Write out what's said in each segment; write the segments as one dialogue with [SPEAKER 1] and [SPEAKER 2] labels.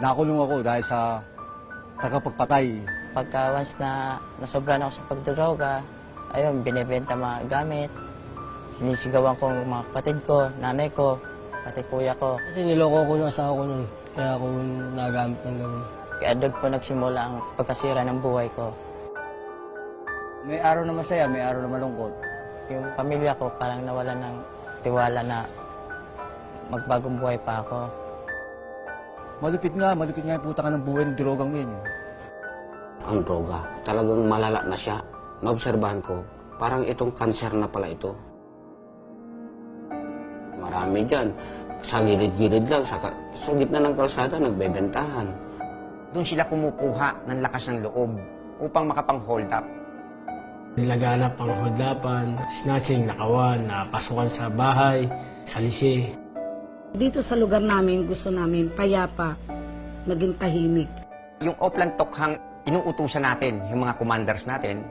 [SPEAKER 1] Nakulong ako dahil sa tagapagpatay.
[SPEAKER 2] Pagka once na nasobran ako sa pagdroga, ayun, binibenta mga gamit. Sinisigawan ko ang mga kapatid ko, nanay ko, pati kuya ko.
[SPEAKER 3] Kasi niloko ko yung asawa ko nun. Kaya ako nagamit ng gawin.
[SPEAKER 2] Kaya doon po nagsimula ang pagkasira ng buhay ko.
[SPEAKER 1] May araw na masaya, may araw na malungkot.
[SPEAKER 2] Yung pamilya ko parang nawala ng tiwala na magbagong buhay pa ako.
[SPEAKER 1] Malupit nga, malupit nga yung puta ka ng buhay ng drogang yun.
[SPEAKER 4] ang droga. Talagang malala na siya. Naobserbahan ko, parang itong cancer na pala ito. Marami dyan. Sa gilid-gilid lang, sa, sa gitna ng kalsada, nagbebentahan.
[SPEAKER 5] Doon sila kumukuha ng lakas ng loob upang makapang-hold up.
[SPEAKER 6] Nilaganap ang hodlapan, snatching, nakawan, napasukan sa bahay, sa lise.
[SPEAKER 7] Dito sa lugar namin, gusto namin payapa, maging tahimik.
[SPEAKER 5] Yung Oplan Tokhang, inuutusan natin yung mga commanders natin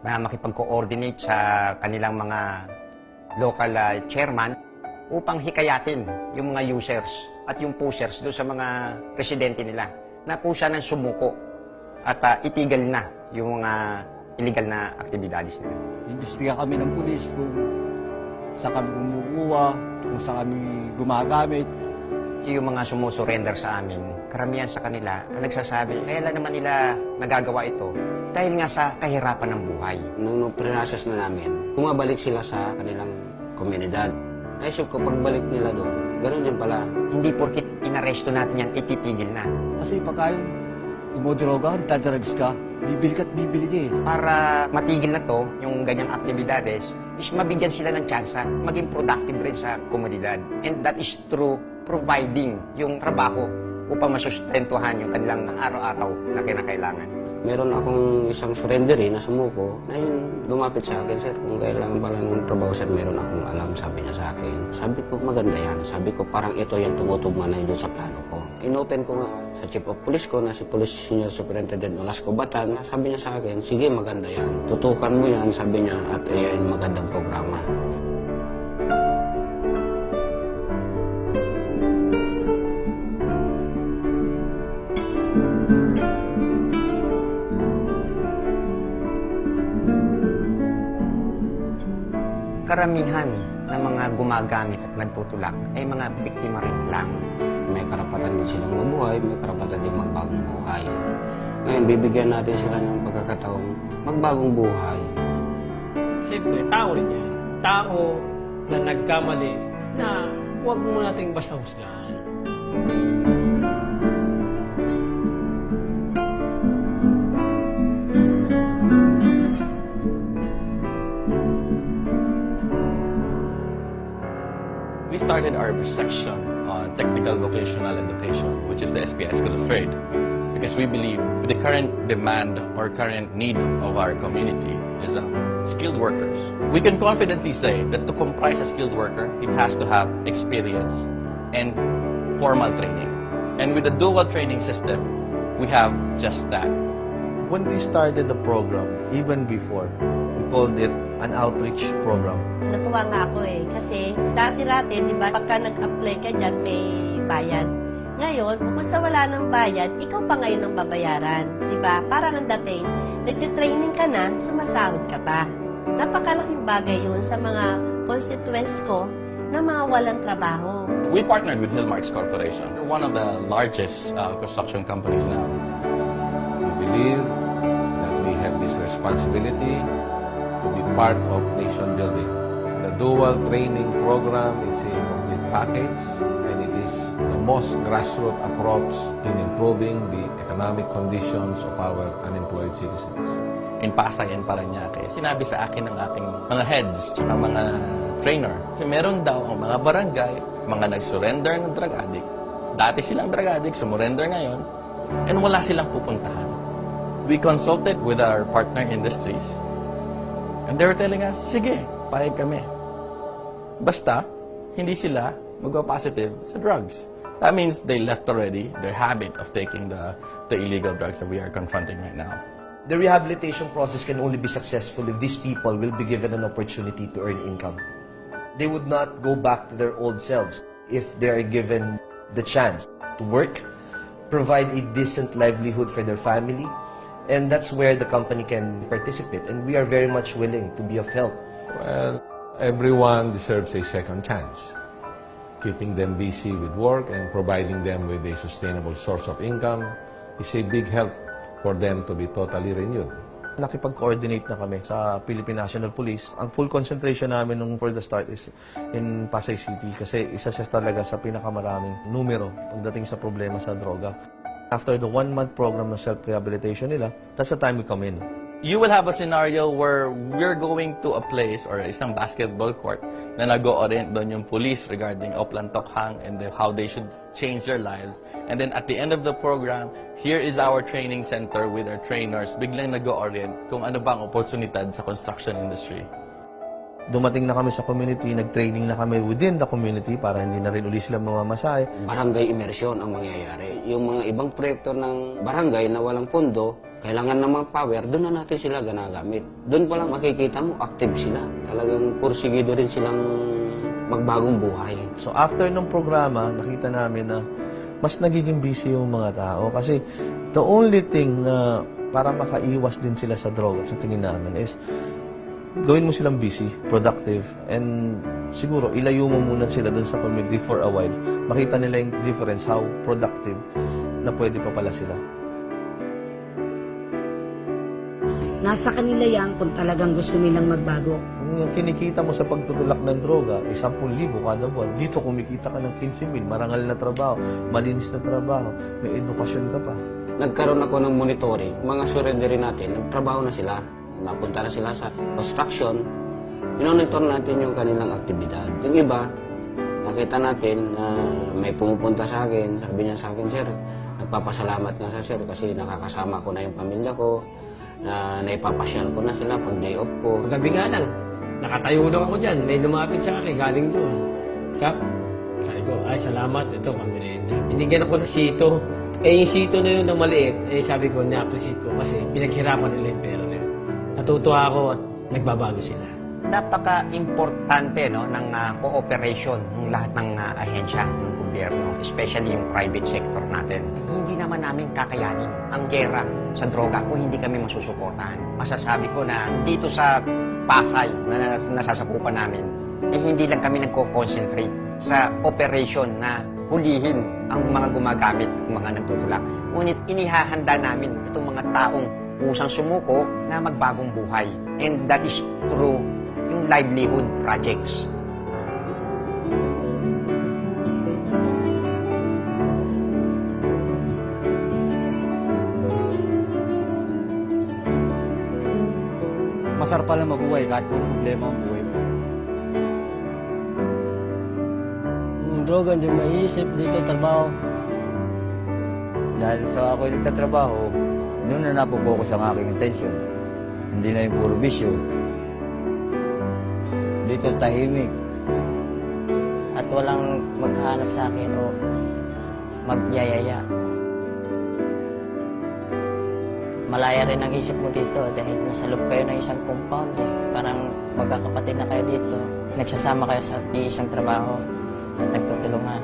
[SPEAKER 5] na makipag-coordinate sa kanilang mga local uh, chairman upang hikayatin yung mga users at yung pushers doon sa mga presidente nila na kusa ng sumuko at uh, itigil na yung mga illegal na aktibidades nila.
[SPEAKER 1] Imbestiga kami ng pulis kung saan kami kumukuha, kung saan kami gumagamit.
[SPEAKER 5] yung mga sumusurrender sa amin, karamihan sa kanila na nagsasabi, kailan naman nila nagagawa ito? Dahil nga sa kahirapan ng buhay.
[SPEAKER 4] Nung, nung prinasas na namin, bumabalik sila sa kanilang komunidad. Naisip ko, pagbalik nila doon, ganun din pala.
[SPEAKER 5] Hindi porkit inaresto natin yan, ititigil na.
[SPEAKER 1] Kasi pagka yung umodroga, dadrugs ka, bibili ka't bibili ka eh.
[SPEAKER 5] Para matigil na to, yung ganyang aktibidades, is mabigyan sila ng tsansa, maging productive rin sa komunidad. And that is through providing yung trabaho upang masustentuhan yung kanilang araw-araw na kinakailangan.
[SPEAKER 4] Meron akong isang surrendery na sumuko na yun lumapit sa akin, sir, kung kailangan pala ng trabaho, sir, meron akong alam, sabi niya sa akin. Sabi ko, maganda yan. Sabi ko, parang ito yung tumutugma na yun sa plano ko. Inopen ko nga sa chief of police ko na si Police Senior Superintendent Olasco Batan. Sabi niya sa akin, sige, maganda yan. Tutukan mo yan, sabi niya, at iyan magandang programa.
[SPEAKER 5] Karamihan ng mga gumagamit at nagtutulak ay mga biktima rin lang.
[SPEAKER 4] May karapatan din silang mabuhay, may karapatan din magbagong buhay. Ngayon, bibigyan natin sila ng pagkakataong magbagong buhay.
[SPEAKER 6] Siyempre, tao rin yan. Tao na nagkamali na huwag mo nating basta husgahan.
[SPEAKER 8] Started our section on technical vocational education, which is the SPS School of Trade, because we believe with the current demand or current need of our community is uh, skilled workers. We can confidently say that to comprise a skilled worker, it has to have experience and formal training. And with the dual training system, we have just that.
[SPEAKER 9] When we started the program, even before, called it an outreach program.
[SPEAKER 10] Natuwa nga ako eh. Kasi dati-dati, di ba, pagka nag-apply ka dyan, may bayad. Ngayon, kung sa wala ng bayad, ikaw pa ngayon ang babayaran. Di ba? Parang ang dating, nagtitraining ka na, sumasahod ka pa. Napakalaking bagay yun sa mga constituents ko na mga walang trabaho.
[SPEAKER 8] We partnered with Hillmarks Corporation. They're one of the largest uh, construction companies now.
[SPEAKER 9] We believe that we have this responsibility to be part of nation building. The dual training program is a complete package and it is the most grassroots approach in improving the economic conditions of our unemployed citizens.
[SPEAKER 8] in Pasay and Paranaque. Sinabi sa akin ng ating mga heads at mga trainer. Kasi meron daw ang mga barangay, mga nag-surrender ng drug addict. Dati silang drug addict, sumurrender ngayon, and wala silang pupuntahan. We consulted with our partner industries. And they were telling us, sige, payag kami. Basta, hindi sila mag-positive sa drugs. That means they left already their habit of taking the the illegal drugs that we are confronting right now.
[SPEAKER 11] The rehabilitation process can only be successful if these people will be given an opportunity to earn income. They would not go back to their old selves if they are given the chance to work, provide a decent livelihood for their family, and that's where the company can participate. And we are very much willing to be of help.
[SPEAKER 9] Well, everyone deserves a second chance. Keeping them busy with work and providing them with a sustainable source of income is a big help for them to be totally renewed.
[SPEAKER 11] Nakipag-coordinate na kami sa Philippine National Police. Ang full concentration namin nung for the start is in Pasay City kasi isa siya talaga sa pinakamaraming numero pagdating sa problema sa droga. After the one-month program ng self-rehabilitation nila, that's the time we come in.
[SPEAKER 8] You will have a scenario where we're going to a place or isang basketball court na nag-orient doon yung police regarding Oplan Tokhang and the, how they should change their lives. And then at the end of the program, here is our training center with our trainers. Biglang nag-orient kung ano ba ang oportunidad sa construction industry.
[SPEAKER 11] Dumating na kami sa community, nag-training na kami within the community para hindi na rin uli sila mamamasahe.
[SPEAKER 4] Barangay immersion ang mangyayari. Yung mga ibang proyekto ng barangay na walang pondo, kailangan ng mga power, doon na natin sila ginagamit. Doon pa lang makikita mo, active sila. Talagang kursigido rin silang magbagong buhay.
[SPEAKER 11] So after ng programa, nakita namin na mas nagiging busy yung mga tao kasi the only thing na para makaiwas din sila sa droga sa tingin namin is gawin mo silang busy, productive, and siguro ilayo mo muna sila dun sa community for a while. Makita nila yung difference, how productive na pwede pa pala sila.
[SPEAKER 7] Nasa kanila yan kung talagang gusto nilang magbago.
[SPEAKER 11] Kung yung kinikita mo sa pagtutulak ng droga, eh, 10,000 kada buwan. Dito kumikita ka ng 15,000, marangal na trabaho, malinis na trabaho, may edukasyon ka pa.
[SPEAKER 4] Nagkaroon ako ng monitoring. Mga surrendery natin, nagtrabaho na sila. Napunta na sila sa construction. Minonitor natin yung kanilang aktibidad. Yung iba, nakita natin na may pumupunta sa akin. Sabi niya sa akin, Sir, nagpapasalamat na sa Sir kasi nakakasama ko na yung pamilya ko na naipapasyal ko na sila pag day off ko.
[SPEAKER 6] Gabi nga lang, nakatayo lang ako dyan. May lumapit sa akin, galing doon. Kap, sabi ko, ay salamat, ito, pamirenda. Binigyan ako ng sito. Eh, yung sito na yun na maliit, eh, sabi ko, na-appreciate ko kasi pinaghirapan nila yung pera. Natutuwa ako at nagbabago sila.
[SPEAKER 5] Napaka-importante no, ng ah, cooperation ng lahat ng ah, ahensya ng gobyerno, especially yung private sector natin. Hindi naman namin kakayanin ang gera sa droga kung hindi kami masusuportahan. Masasabi ko na dito sa Pasay na nas- nasasakupan namin, eh hindi lang kami nagko-concentrate sa operation na hulihin ang mga gumagamit, ang mga nagtutulak. Ngunit inihahanda namin itong mga taong kusang sumuko na magbagong buhay. And that is through yung livelihood projects.
[SPEAKER 1] Masarap pala mabuhay kahit puro problema ang buhay
[SPEAKER 3] droga, hindi mo maiisip. Dito, trabaho.
[SPEAKER 1] Dahil sa ako nagtatrabaho, doon na napopokus ang aking attention. Hindi na yung puro bisyo. Dito tahimik.
[SPEAKER 2] At walang maghahanap sa akin o magyayaya. Malaya rin ang isip mo dito dahil nasa loob kayo ng isang compound eh. Parang magkakapatid na kayo dito. Nagsasama kayo sa isang trabaho แต่งตัวเป็นโรงงาน